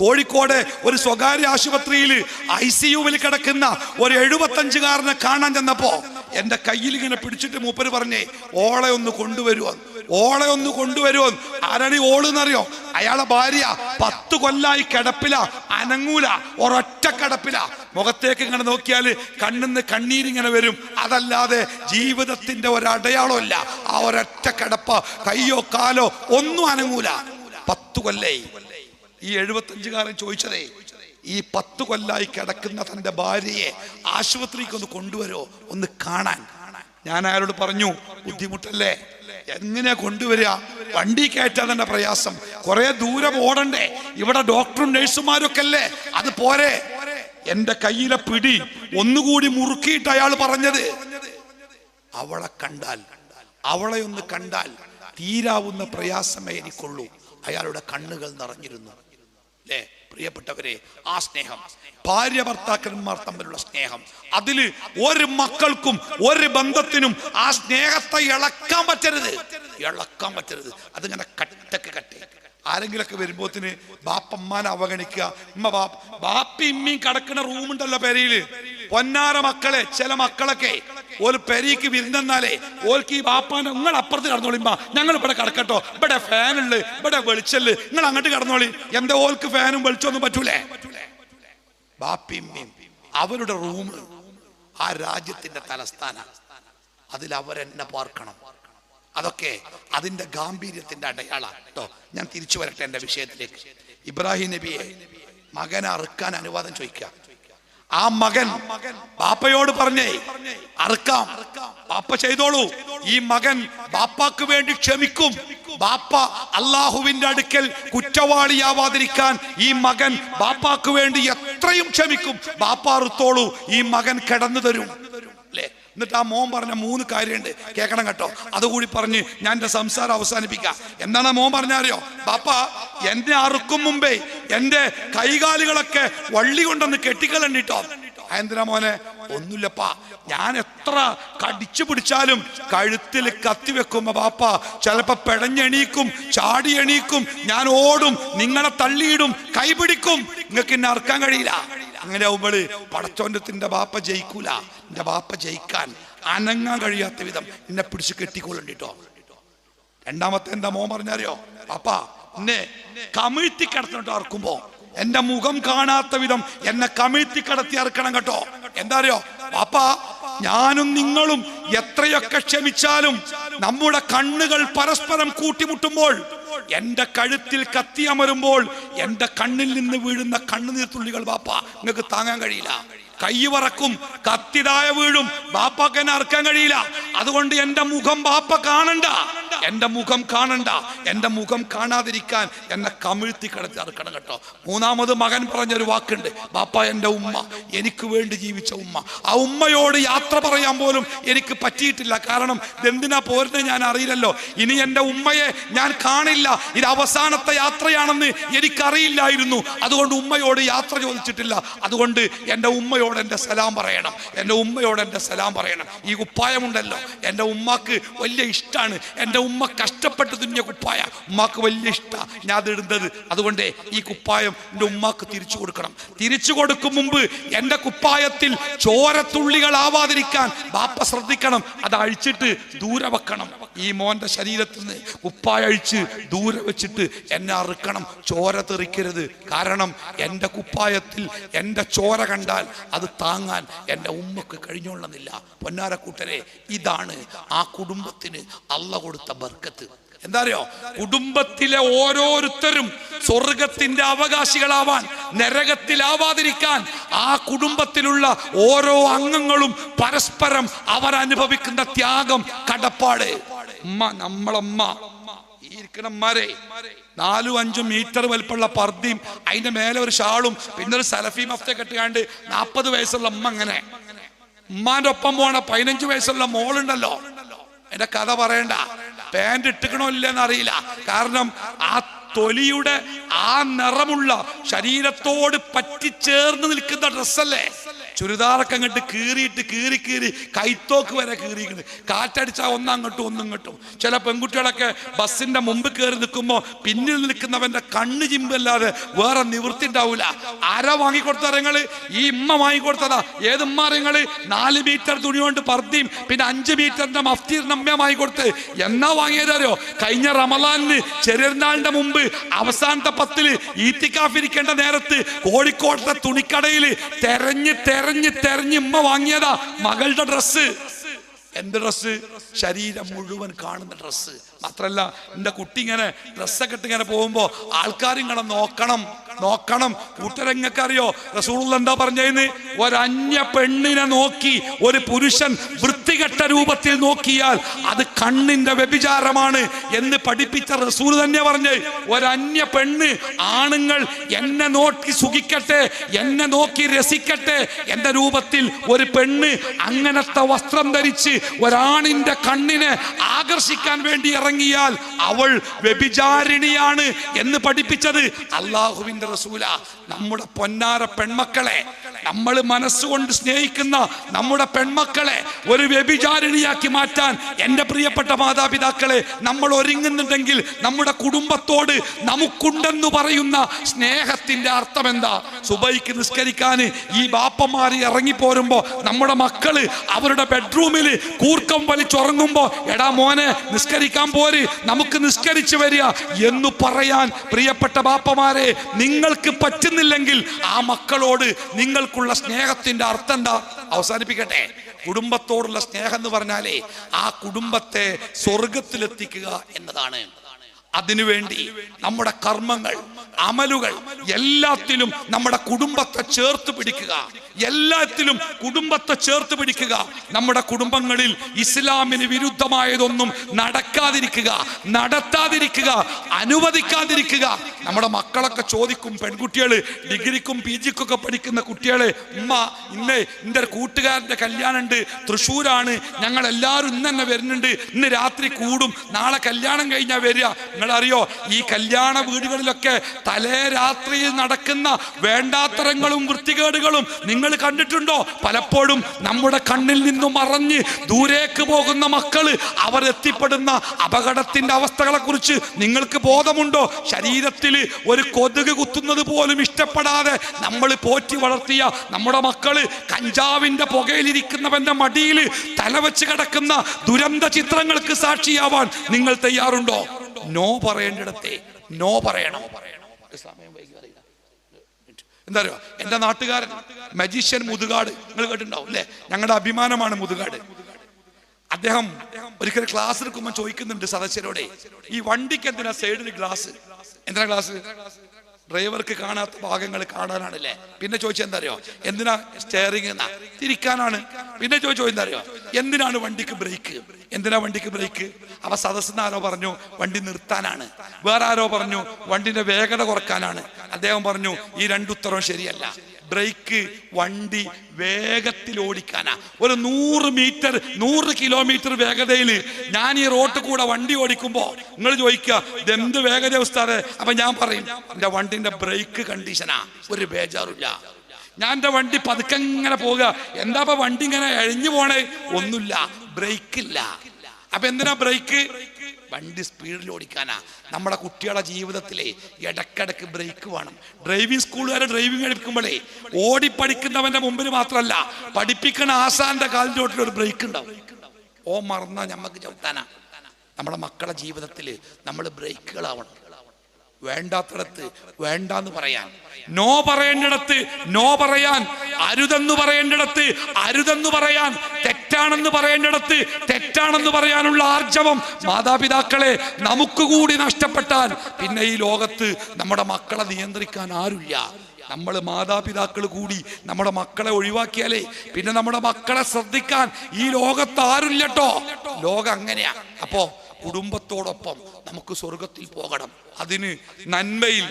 കോഴിക്കോട് ഒരു സ്വകാര്യ ആശുപത്രിയിൽ ഐ സി യുവിൽ കിടക്കുന്ന ഒരു എഴുപത്തഞ്ചുകാരനെ കാണാൻ ചെന്നപ്പോ എന്റെ കയ്യിൽ ഇങ്ങനെ പിടിച്ചിട്ട് മൂപ്പര് പറഞ്ഞേ ഓളെ ഒന്ന് കൊണ്ടുവരുമോ ഓളെ ഒന്ന് കൊണ്ടുവരുമോ ആരാണ് ഈ ഓൾ എന്നറിയോ അയാളെ ഭാര്യ പത്ത് കൊല്ലായി കിടപ്പില അനങ്ങൂല ഒരൊറ്റ കിടപ്പില. മുഖത്തേക്ക് ഇങ്ങനെ നോക്കിയാൽ കണ്ണിന്ന് കണ്ണീരിങ്ങനെ വരും. അതല്ലാതെ ജീവിതത്തിന്റെ ഒരടയാളമല്ല ആ ഒരൊറ്റ കിടപ്പ കയ്യോ കാലോ ഒന്നും അനങ്ങൂല. പത്ത് കൊല്ലേ ഈ എഴുപത്തഞ്ചുകാരൻ ചോദിച്ചതേ ഈ പത്ത് കൊല്ലായി കിടക്കുന്ന തന്റെ ഭാര്യയെ ആശുപത്രിക്ക് ഒന്ന് കൊണ്ടുവരോ ഒന്ന് കാണാൻ. ഞാൻ അയാളോട് പറഞ്ഞു ബുദ്ധിമുട്ടല്ലേ? എങ്ങനെയാ കൊണ്ടുവരിക? വണ്ടി കയറ്റാൻ തന്നെ പ്രയാസം. കുറെ ദൂരം ഓടണ്ടേ? ഇവിടെ ഡോക്ടറും നഴ്സുമാരൊക്കെ അല്ലേ അത് പോരെ? എന്റെ കയ്യിലെ പിടി ഒന്നുകൂടി മുറുക്കിയിട്ട് അയാൾ പറഞ്ഞത് അവളെ കണ്ടാൽ അവളെ ഒന്ന് കണ്ടാൽ തീരാവുന്ന പ്രയാസമേ എനിക്കുള്ളൂ. അയാളുടെ കണ്ണുകൾ നിറഞ്ഞിരുന്നു. അല്ലേ പ്രിയപ്പെട്ടവരെ ആ സ്നേഹം ഭാര്യ ഭർത്താക്കന്മാർ തമ്മിലുള്ള സ്നേഹം അതിൽ ഒരു മക്കൾക്കും ഒരു ബന്ധത്തിനും ആ സ്നേഹത്തെ ഇളക്കാൻ പറ്റരുത്. ഇളക്കാൻ പറ്റരുത്. അതിങ്ങനെ കട്ടക്ക് കട്ടെ. ആരെങ്കിലൊക്കെ വരുമ്പോത്തിന് ബാപ്പമ്മാനെ അവഗണിക്കുക. ഉമ്മ ബാപ്പ ബാപ്പി ഇമ്മയും കിടക്കുന്ന റൂമുണ്ടല്ലോ പെരയിൽ പൊന്നാര മക്കളെ ചില മക്കളൊക്കെ. ഒരു പെരീക്ക് വിരുന്നെന്നാലേ ഓൽക്ക് ഈ ബാപ്പാൻ നിങ്ങൾ അപ്പുറത്ത് കടന്നോളിമ്മ ഞങ്ങൾ ഇവിടെ കിടക്കട്ടോ. ഇവിടെ ഫാനുള്ളു ഇവിടെ വെളിച്ചൽ നിങ്ങൾ അങ്ങോട്ട് കടന്നോളി. എന്താ ഓൽക്ക് ഫാനും വെളിച്ചൊന്നും പറ്റൂലേ? ബാപ്പിമ്മയും അവരുടെ റൂം ആ രാജ്യത്തിന്റെ തലസ്ഥാന. അതിൽ അവരെന്നെ പാർക്കണം. അതൊക്കെ അതിന്റെ ഗാംഭീര്യത്തിന്റെ അടയാളാണ് കേട്ടോ ഞാൻ തിരിച്ചു വരട്ടെ എന്റെ വിഷയത്തിലേക്ക്. ഇബ്രാഹിം നബിയെ മകനെ അറുക്കാൻ അനുവാദം ചോദിക്കാം ആ മകൻ ബാപ്പയോട് പറഞ്ഞേ അറുക്കാം ബാപ്പ ചെയ്തോളൂ. ഈ മകൻ ബാപ്പാക്ക് വേണ്ടി ക്ഷമിക്കും. ബാപ്പ അള്ളാഹുവിന്റെ അടുക്കൽ കുറ്റവാളിയാവാതിരിക്കാൻ ഈ മകൻ ബാപ്പാക്ക് വേണ്ടി എത്രയും ക്ഷമിക്കും. ബാപ്പ അറുത്തോളൂ ഈ മകൻ കിടന്നു തരും. എന്നിട്ട് ആ മോൻ പറഞ്ഞ മൂന്ന് കാര്യമുണ്ട്. കേൾക്കണം കേട്ടോ. അതുകൂടി പറഞ്ഞ് ഞാൻ എന്റെ സംസാരം അവസാനിപ്പിക്കാം. എന്താണ് മോൻ പറഞ്ഞറിയോ? ബാപ്പ എന്നെ അറുക്കും മുമ്പേ എന്റെ കൈകാലുകളൊക്കെ വള്ളി കൊണ്ടൊന്ന് കെട്ടിക്കളണ്ടിട്ടോ എന്തിനാ മോനെ? ഒന്നുമില്ലപ്പാ. ഞാൻ എത്ര കടിച്ചു പിടിച്ചാലും കഴുത്തിൽ കത്തി വെക്കും ബാപ്പ ചിലപ്പോ പെടഞ്ഞെണീക്കും ചാടി എണീക്കും ഞാൻ ഓടും നിങ്ങളെ തള്ളിയിടും കൈപിടിക്കും. നിങ്ങൾക്ക് എന്നെ അറക്കാൻ കഴിയില്ല. അങ്ങനെ ആവുമ്പോൾ പടച്ചോന്റെ ബാപ്പ ജയിക്കൂല. എന്റെ ബാപ്പ ജയിക്കാൻ അനങ്ങാൻ കഴിയാത്ത വിധം എന്നെ പിടിച്ച് കെട്ടിക്കൊള്ളണ്ടിട്ടോ രണ്ടാമത്തെ എന്താ മോൻ പറഞ്ഞറിയോ? അപ്പ എന്നെ കമിഴ്ത്തി കിടത്തിട്ട് അറക്കുമ്പോ എന്റെ മുഖം കാണാത്ത വിധം എന്നെ കമിഴ്ത്തി കിടത്തി അറക്കണം കേട്ടോ. എന്താ അറിയോ അപ്പാ ഞാനും നിങ്ങളും എത്രയൊക്കെ ക്ഷമിച്ചാലും നമ്മുടെ കണ്ണുകൾ പരസ്പരം കൂട്ടിമുട്ടുമ്പോൾ എന്റെ കഴുത്തിൽ കത്തി അമരുമ്പോൾ എന്റെ കണ്ണിൽ നിന്ന് വീഴുന്ന കണ്ണുനീർ തുള്ളികൾ ബാപ്പ നിങ്ങൾക്ക് താങ്ങാൻ കഴിയില്ല. കൈ വറക്കും കത്തിതായ വീഴും ബാപ്പാക്ക് എന്നെ അറക്കാൻ കഴിയില്ല. അതുകൊണ്ട് എന്റെ മുഖം ബാപ്പ കാണണ്ട. എന്റെ മുഖം കാണണ്ട എന്റെ മുഖം കാണാതിരിക്കാൻ എന്നെ കമിഴ്ത്തി കിടത്തി അറക്കണം കേട്ടോ. മൂന്നാമത് മകൻ പറഞ്ഞൊരു വാക്കുണ്ട് ബാപ്പ എന്റെ ഉമ്മ എനിക്ക് വേണ്ടി ജീവിച്ച ഉമ്മ. ആ ഉമ്മയോട് യാത്ര പറയാൻ പോലും എനിക്ക് പറ്റിയിട്ടില്ല. കാരണം ഇതെന്തിനാ പോരുന്നത് ഞാൻ അറിയില്ലല്ലോ. ഇനി എന്റെ ഉമ്മയെ ഞാൻ കാണില്ല. ഇത് അവസാനത്തെ യാത്രയാണെന്ന് എനിക്കറിയില്ലായിരുന്നു. അതുകൊണ്ട് ഉമ്മയോട് യാത്ര ചോദിച്ചിട്ടില്ല. അതുകൊണ്ട് എന്റെ ഉമ്മയോട് എന്റെ സലാം പറയണം. എന്റെ ഉമ്മയോട് എന്റെ സലാം പറയണം. ഈ കുപ്പായമുണ്ടല്ലോ. എന്റെ ഉമ്മാക്ക് വലിയ ഇഷ്ടമാണ് എന്റെ ഉമ്മ കഷ്ടപ്പെട്ട് തുന്നിയ കുപ്പായ. ഉമ്മാക്ക് വലിയ ഇഷ്ടമാണ് ഞാൻ അതിടുന്നത് അതുകൊണ്ട് ഈ കുപ്പായം എന്റെ ഉമ്മാക്ക് തിരിച്ചു കൊടുക്കണം. തിരിച്ചു കൊടുക്കും മുമ്പ് എന്റെ കുപ്പായത്തിൽ ചോരത്തുള്ളികളാവാതിരിക്കാൻ ബാപ്പ ശ്രദ്ധിക്കണം. അത് അഴിച്ചിട്ട് ദൂരെ വെക്കണം. ഈ മോന്റെ ശരീരത്തിൽ നിന്ന് കുപ്പായ അഴിച്ച് ദൂരെ വെച്ചിട്ട് എന്നെ അറുക്കണം. ചോര തെറിക്കരുത്. കാരണം എന്റെ കുപ്പായത്തിൽ എന്റെ ചോര കണ്ടാൽ അത് താങ്ങാൻ എന്റെ ഉമ്മക്ക് കഴിഞ്ഞോളുന്നില്ല പൊന്നാരക്കൂട്ടരെ ഇതാണ് ആ കുടുംബത്തിന് അല്ല കൊടുത്ത ബർക്കത്ത് എന്താ അറിയോ കുടുംബത്തിലെ ഓരോരുത്തരും സ്വർഗത്തിന്റെ അവകാശികളാവാൻ നരകത്തിലാവാതിരിക്കാൻ ആ കുടുംബത്തിലുള്ള ഓരോ അംഗങ്ങളും പരസ്പരം അവർ അനുഭവിക്കുന്ന ത്യാഗം കടപ്പാട്. ഉമ്മ നമ്മളമ്മ ഈ ഇരിക്കണന്മാരെ നാലും അഞ്ചും മീറ്റർ വലിപ്പമുള്ള പർദ്ദയും അതിന്റെ മേലെ ഒരു ഷാളും പിന്നെ ഒരു സലഫി മഫ്ത കെട്ടുകാണ്ട് നാൽപ്പത് വയസ്സുള്ള അമ്മ അങ്ങനെ ഉമ്മാന്റെ ഒപ്പം പോണ പതിനഞ്ച് വയസ്സുള്ള മോളുണ്ടല്ലോ. എന്റെ കഥ പറയണ്ട. പാന്റ് ഇട്ടുക്കണോ ഇല്ലെന്ന് അറിയില്ല. കാരണം ആ തൊലിയുടെ ആ നിറമുള്ള ശരീരത്തോട് പറ്റിച്ചേർന്ന് നിൽക്കുന്ന ഡ്രസ്സല്ലേ ചുരിദാറൊക്കെ അങ്ങോട്ട് കീറിയിട്ട് കീറി കീറി കൈത്തോക്ക് വരെ കീറിയിരിക്കുന്നത് കാറ്റടിച്ചാൽ ഒന്ന് അങ്ങോട്ടും ഒന്നും ഇങ്ങോട്ടും ചില പെൺകുട്ടികളൊക്കെ ബസ്സിന്റെ മുമ്പ് കയറി നിൽക്കുമ്പോൾ പിന്നിൽ നിൽക്കുന്നവന്റെ കണ്ണ് ചിമ്പല്ലാതെ വേറെ നിവൃത്തി ഉണ്ടാവില്ല ആരാ വാങ്ങിക്കൊടുത്ത നിങ്ങൾ ഈ ഇമ്മ വാങ്ങിക്കൊടുത്തതാ. ഏത് ഉമ്മ നാല് മീറ്റർ തുണി കൊണ്ട് പർദ്ദിയും പിന്നെ അഞ്ച് മീറ്ററിന്റെ മഫ്തി നമ്മ വാങ്ങിക്കൊടുത്ത്. എന്നാ വാങ്ങിയതറിയോ കഴിഞ്ഞ റമലാനിന് ചെറിയനാളിന്റെ മുമ്പ് അവസാനത്തെ പത്തിൽ ഈത്തിക്കാഫിരിക്കേണ്ട നേരത്ത് കോഴിക്കോട്ടെ തുണിക്കടയിൽ തെരഞ്ഞ് തെരഞ്ഞ് തെരഞ്ഞ് ഇമ്മ വാങ്ങിയതാ മകളുടെ ഡ്രസ്സ്. എന്ത് ഡ്രസ്സ്. ശരീരം മുഴുവൻ കാണുന്ന ഡ്രസ്സ്. മാത്രല്ല എന്റെ കുട്ടി ഇങ്ങനെ ഡ്രസ്സൊക്കെ ഇട്ട് ഇങ്ങനെ പോകുമ്പോ ആൾക്കാരും ഇങ്ങനെ നോക്കണം. നോക്കണം. കൂട്ടരങ്ങക്കറിയോ റസൂൾ എന്താ പറഞ്ഞതെന്ന് ഒരന്യ പെണ്ണിനെ നോക്കി ഒരു പുരുഷൻ വൃത്തികെട്ട രൂപത്തിൽ നോക്കിയാൽ അത് കണ്ണിന്റെ വ്യഭിചാരമാണ് എന്ന് പഠിപ്പിച്ച റസൂൽ തന്നെ പറഞ്ഞ്. ഒരന്യ പെണ്ണ് ആണുങ്ങൾ എന്നെ നോക്കി സുഖിക്കട്ടെ എന്നെ നോക്കി രസിക്കട്ടെ എന്റെ രൂപത്തിൽ ഒരു പെണ്ണ് അങ്ങനത്തെ വസ്ത്രം ധരിച്ച് ഒരാണിന്റെ കണ്ണിനെ ആകർഷിക്കാൻ വേണ്ടി ഇറങ്ങിയാൽ അവൾ വ്യഭിചാരിണിയാണ് എന്ന് പഠിപ്പിച്ചത്. അള്ളാഹുവിന്റെ റസൂല നമ്മുടെ പൊന്നാര പെൺമക്കളെ നമ്മൾ മനസ്സുകൊണ്ട് സ്നേഹിക്കുന്ന നമ്മുടെ പെൺമക്കളെ ഒരു വ്യഭിചാരിണിയാക്കി മാറ്റാൻ എന്റെ പ്രിയപ്പെട്ട മാതാപിതാക്കളെ നമ്മൾ ഒരുങ്ങുന്നുണ്ടെങ്കിൽ നമ്മുടെ കുടുംബത്തോട് നമുക്കുണ്ടെന്ന് പറയുന്ന സ്നേഹത്തിന്റെ അർത്ഥം എന്താ? സുബൈക്ക് നിസ്കരിക്കാൻ ഈ ബാപ്പമാർ ഇറങ്ങിപ്പോരുമ്പോൾ നമ്മുടെ മക്കൾ അവരുടെ ബെഡ്റൂമിൽ കൂർക്കം വലിച്ചുറങ്ങുമ്പോ എടാ മോനെ നിസ്കരിക്കാൻ പോര് നമുക്ക് നിസ്കരിച്ചു വരിക എന്ന് പറയാൻ പ്രിയപ്പെട്ട ബാപ്പമാരെ നിങ്ങൾക്ക് പറ്റുന്നില്ലെങ്കിൽ ആ മക്കളോട് നിങ്ങൾക്കുള്ള സ്നേഹത്തിന്റെ അർത്ഥം എന്താ അവസാനിപ്പിക്കട്ടെ. കുടുംബത്തോടുള്ള സ്നേഹം എന്ന് പറഞ്ഞാലേ ആ കുടുംബത്തെ സ്വർഗത്തിലെത്തിക്കുക എന്നതാണ്. അതിനുവേണ്ടി നമ്മുടെ കർമ്മങ്ങൾ അമലുകൾ എല്ലാത്തിലും നമ്മുടെ കുടുംബത്തെ ചേർത്ത് പിടിക്കുക. എല്ലാത്തിലും കുടുംബത്തെ ചേർത്ത് പിടിക്കുക. നമ്മുടെ കുടുംബങ്ങളിൽ ഇസ്ലാമിന് വിരുദ്ധമായതൊന്നും നടക്കാതിരിക്കുക നടത്താതിരിക്കുക അനുവദിക്കാതിരിക്കുക. നമ്മുടെ മക്കളൊക്കെ ചോദിക്കും പെൺകുട്ടികൾ ഡിഗ്രിക്കും പി ജിക്കൊക്കെ പഠിക്കുന്ന കുട്ടികളെ ഉമ്മ ഇന്ന് എന്റെ കൂട്ടുകാരന്റെ കൂട്ടുകാരന്റെ കല്യാണം ഉണ്ട് തൃശ്ശൂരാണ് ഞങ്ങൾ എല്ലാവരും ഇന്ന് തന്നെ വരുന്നുണ്ട് ഇന്ന് രാത്രി കൂടും നാളെ കല്യാണം കഴിഞ്ഞാൽ വരിക. നിങ്ങളറിയോ ഈ കല്യാണ വീടുകളിലൊക്കെ തലേ രാത്രിയിൽ നടക്കുന്ന വേണ്ടാത്തരങ്ങളും വൃത്തികേടുകളും നിങ്ങൾ കണ്ടിട്ടുണ്ടോ? പലപ്പോഴും നമ്മുടെ കണ്ണിൽ നിന്നും മറഞ്ഞ് ദൂരേക്ക് പോകുന്ന മക്കൾ അവരെത്തിപ്പെടുന്ന അപകടത്തിന്റെ അവസ്ഥകളെ കുറിച്ച് നിങ്ങൾക്ക് ബോധമുണ്ടോ? ശരീരത്തിൽ ഒരു കൊതുക് കുത്തുന്നത് പോലും ഇഷ്ടപ്പെടാതെ നമ്മൾ പോറ്റി വളർത്തിയ നമ്മുടെ മക്കൾ കഞ്ചാവിന്റെ പുകയിലിരിക്കുന്നവന്റെ മടിയിൽ തലവെച്ച് കിടക്കുന്ന ദുരന്ത ചിത്രങ്ങൾക്ക് സാക്ഷിയാവാൻ നിങ്ങൾ തയ്യാറുണ്ടോ? നോ പറയേണ്ടിടത്തെ നോ പറയണം. സമയം വൈകി. എന്താ എന്റെ നാട്ടുകാരൻ മജീഷ്യൻ മുതുകാട്. നിങ്ങൾ കേട്ടിട്ടുണ്ടാവും അല്ലേ? ഞങ്ങളുടെ അഭിമാനമാണ് മുതുകാട്. അദ്ദേഹം ഒരിക്കൽ ക്ലാസ് എടുക്കുമ്പോൾ ചോദിക്കുന്നുണ്ട് സദസ്യരോടെ ഈ വണ്ടിക്ക് എന്തിനാ സൈഡിൽ ഗ്ലാസ്? എന്തിനാ ഗ്ലാസ്? ഡ്രൈവർക്ക് കാണാത്ത ഭാഗങ്ങൾ കാണാനാണല്ലേ? പിന്നെ ചോദിച്ചാൽ എന്താ അറിയോ എന്തിനാ സ്റ്റെയറിംഗ് എന്നാ തിരിക്കാനാണ്. പിന്നെ ചോദിച്ചോ എന്താ അറിയോ എന്തിനാണ് വണ്ടിക്ക് ബ്രേക്ക് എന്തിനാ വണ്ടിക്ക് ബ്രേക്ക് അവ സദസ്സിന് ആരോ പറഞ്ഞു വണ്ടി നിർത്താനാണ്. വേറെ ആരോ പറഞ്ഞു വണ്ടിന്റെ വേഗത കുറക്കാനാണ്. അദ്ദേഹം പറഞ്ഞു ഈ രണ്ടുത്തരവും ശരിയല്ല. ബ്രേക്ക് വണ്ടി വേഗത്തിൽ ഓടിക്കാനാ. ഒരു നൂറ് മീറ്റർ നൂറ് കിലോമീറ്റർ വേഗതയിൽ ഞാൻ ഈ റോട്ട് കൂടെ വണ്ടി ഓടിക്കുമ്പോ നിങ്ങൾ ചോദിക്കുക ഇതെന്ത് വേഗത ഉസ്താദെ? അപ്പൊ ഞാൻ പറയും എന്റെ വണ്ടിന്റെ ബ്രേക്ക് കണ്ടീഷനാ ഒരു ബേജാറില്ല. ഞാൻ എന്റെ വണ്ടി പതുക്കെ ഇങ്ങനെ പോവുക. എന്താ വണ്ടി ഇങ്ങനെ എഴിഞ്ഞു പോണേ? ഒന്നുമില്ല ബ്രേക്കില്ല. അപ്പൊ എന്തിനാ ബ്രേക്ക്? വണ്ടി സ്പീഡിൽ ഓടിക്കാനാ. നമ്മുടെ കുട്ടികളുടെ ജീവിതത്തിലെ ഇടക്കിടക്ക് ബ്രേക്ക് വേണം. ഡ്രൈവിംഗ് സ്കൂളുകാരെ ഡ്രൈവിംഗ് എടുക്കുമ്പോഴേ ഓടി പഠിക്കുന്നവന്റെ മുമ്പിൽ മാത്രമല്ല പഠിപ്പിക്കുന്ന ആസാന്റെ കാലിന്റെ ഒരു ബ്രേക്ക് ഉണ്ടാവും. ഓ മറന്ന ഞമ്മക്ക് ചവിട്ടാനാ. നമ്മുടെ മക്കളുടെ ജീവിതത്തിൽ നമ്മൾ ബ്രേക്കുകളാവണം വേണ്ടാത്തിടത്ത് വേണ്ടാന്ന് പറയാൻ. നോ പറയേണ്ടിടത്ത് നോ പറയാൻ. അരുതെന്ന് പറയേണ്ടിടത്ത് അരുതെന്ന് പറയാൻ. തെറ്റാണെന്ന് പറയേണ്ടിടത്ത് തെറ്റാണെന്ന് പറയാനുള്ള ആർജവം മാതാപിതാക്കളെ നമുക്ക് കൂടി നഷ്ടപ്പെട്ടാൽ പിന്നെ ഈ ലോകത്ത് നമ്മുടെ മക്കളെ നിയന്ത്രിക്കാൻ ആരുമില്ല. നമ്മൾ മാതാപിതാക്കൾ കൂടി നമ്മുടെ മക്കളെ ഒഴിവാക്കിയാലേ പിന്നെ നമ്മുടെ മക്കളെ ശ്രദ്ധിക്കാൻ ഈ ലോകത്ത് ആരുമില്ലട്ടോ. ലോകം അങ്ങനെയാ. അപ്പോ കുടുംബത്തോടൊപ്പം നമുക്ക് സ്വർഗത്തിൽ പോകണം. അതിന് നന്മയിൽ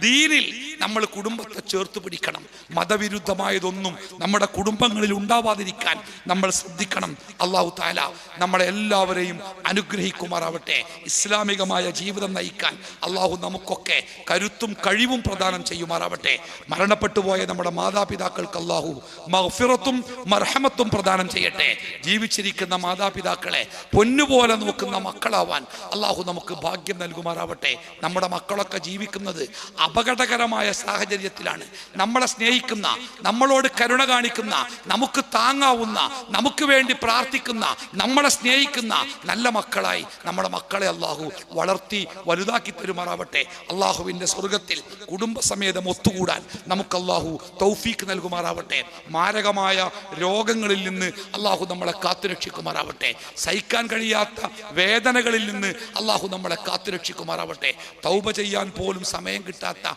ദീനിൽ നമ്മൾ കുടുംബത്തെ ചേർത്ത് പിടിക്കണം. മതവിരുദ്ധമായതൊന്നും നമ്മുടെ കുടുംബങ്ങളിൽ ഉണ്ടാവാതിരിക്കാൻ നമ്മൾ ശ്രദ്ധിക്കണം. അള്ളാഹു താല നമ്മളെ എല്ലാവരെയും അനുഗ്രഹിക്കുമാറാവട്ടെ. ഇസ്ലാമികമായ ജീവിതം നയിക്കാൻ അള്ളാഹു നമുക്കൊക്കെ കരുത്തും കഴിവും പ്രദാനം ചെയ്യുമാറാവട്ടെ. മരണപ്പെട്ടുപോയ നമ്മുടെ മാതാപിതാക്കൾക്ക് അള്ളാഹു മഹഫിറത്തും മർഹമത്തും പ്രദാനം ചെയ്യട്ടെ. ജീവിച്ചിരിക്കുന്ന മാതാപിതാക്കളെ പൊന്നുപോലെ നോക്കുന്ന മക്കളാവാൻ അള്ളാഹു നമുക്ക് ഭാഗ്യം നൽകുമാറാവട്ടെ. നമ്മുടെ മക്കളൊക്കെ ജീവിക്കുന്നത് അപകടകരമായ സാഹചര്യത്തിലാണ്. നമ്മളെ സ്നേഹിക്കുന്ന നമ്മളോട് കരുണ കാണിക്കുന്ന നമുക്ക് താങ്ങാവുന്ന നമുക്ക് വേണ്ടി പ്രാർത്ഥിക്കുന്ന നമ്മളെ സ്നേഹിക്കുന്ന നല്ല മക്കളായി നമ്മുടെ മക്കളെ അള്ളാഹു വളർത്തി വലുതാക്കി തരുമാറാവട്ടെ. അള്ളാഹുവിന്റെ സ്വർഗത്തിൽ കുടുംബസമേതം ഒത്തുകൂടാൻ നമുക്ക് അള്ളാഹു തൗഫീക്ക് നൽകുമാറാവട്ടെ. മാരകമായ രോഗങ്ങളിൽ നിന്ന് അള്ളാഹു നമ്മളെ കാത്തുരക്ഷിക്കുമാറാവട്ടെ. സഹിക്കാൻ കഴിയാത്ത വേദനകളിൽ നിന്ന് അള്ളാഹു നമ്മളെ കാത്തുരക്ഷിക്കുമാറാവട്ടെ. തൗബ ചെയ്യാൻ പോലും സമയം കിട്ടാത്ത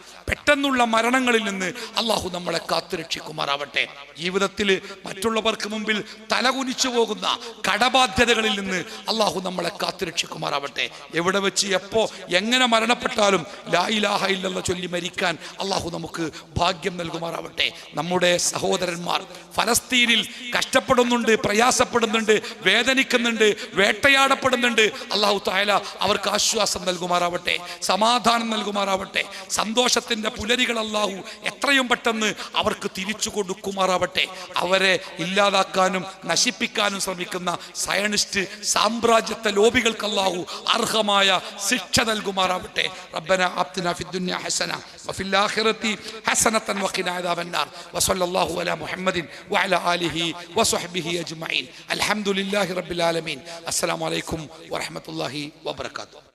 പെട്ടെന്നുള്ള മരണങ്ങളിൽ നിന്ന് അള്ളാഹു നമ്മളെ കാത്തുരക്ഷിക്കുമാറാവട്ടെ. ജീവിതത്തിൽ മറ്റുള്ളവർക്ക് മുമ്പിൽ തലകുനിച്ചു പോകുന്ന കടബാധ്യതകളിൽ നിന്ന് അള്ളാഹു നമ്മളെ കാത്തുരക്ഷിക്കുമാറാവട്ടെ. എവിടെ വെച്ച് എപ്പോ എങ്ങനെ മരണപ്പെട്ടാലും ലാ ഇലാഹ ഇല്ലല്ല ചൊല്ലി മരിക്കാൻ അള്ളാഹു നമുക്ക് ഭാഗ്യം നൽകുമാറാവട്ടെ. നമ്മുടെ സഹോദരന്മാർ ഫലസ്തീനിൽ കഷ്ടപ്പെടുന്നുണ്ട് പ്രയാസപ്പെടുന്നുണ്ട് വേദനിക്കുന്നുണ്ട് വേട്ടയാടപ്പെടുന്നുണ്ട്. അള്ളാഹു തായാല അവർക്ക് ആശ്വാസം നൽകുമാറാവട്ടെ സമാധാനം നൽകുമാറാവട്ടെ സന്തോഷത്തിന്റെ പുലരികൾ അല്ലാഹു എത്രയും പെട്ടെന്ന് അവർക്ക് തിരിച്ചു കൊടുക്കുമാറാവട്ടെ. അവരെ ഇല്ലാതാക്കാനും നശിപ്പിക്കാനും ശ്രമിക്കുന്ന സയണിസ്റ്റ് സാമ്രാജ്യത്തെ ലോബികൾക്ക് അല്ലാഹു അർഹമായ ശിക്ഷ നൽകുമാറാവട്ടെ. റബ്ബന ആബ്ദിന ഫിദ്ദുന്യ ഹസന വഫിൽ ആഖിറതി ഹസനതൻ അദാബന്നാർ. വസല്ലല്ലാഹു അലാ മുഹമ്മദിൻ വഅലാ ആലിഹി വസഹ്ബിഹി അജ്മഈൻ. അൽഹംദുലില്ലാഹി റബ്ബിൽ ആലമീൻ. അസ്സലാമു അലൈക്കും വറഹ്മത്തുള്ളാഹി വബറകാതുഹു.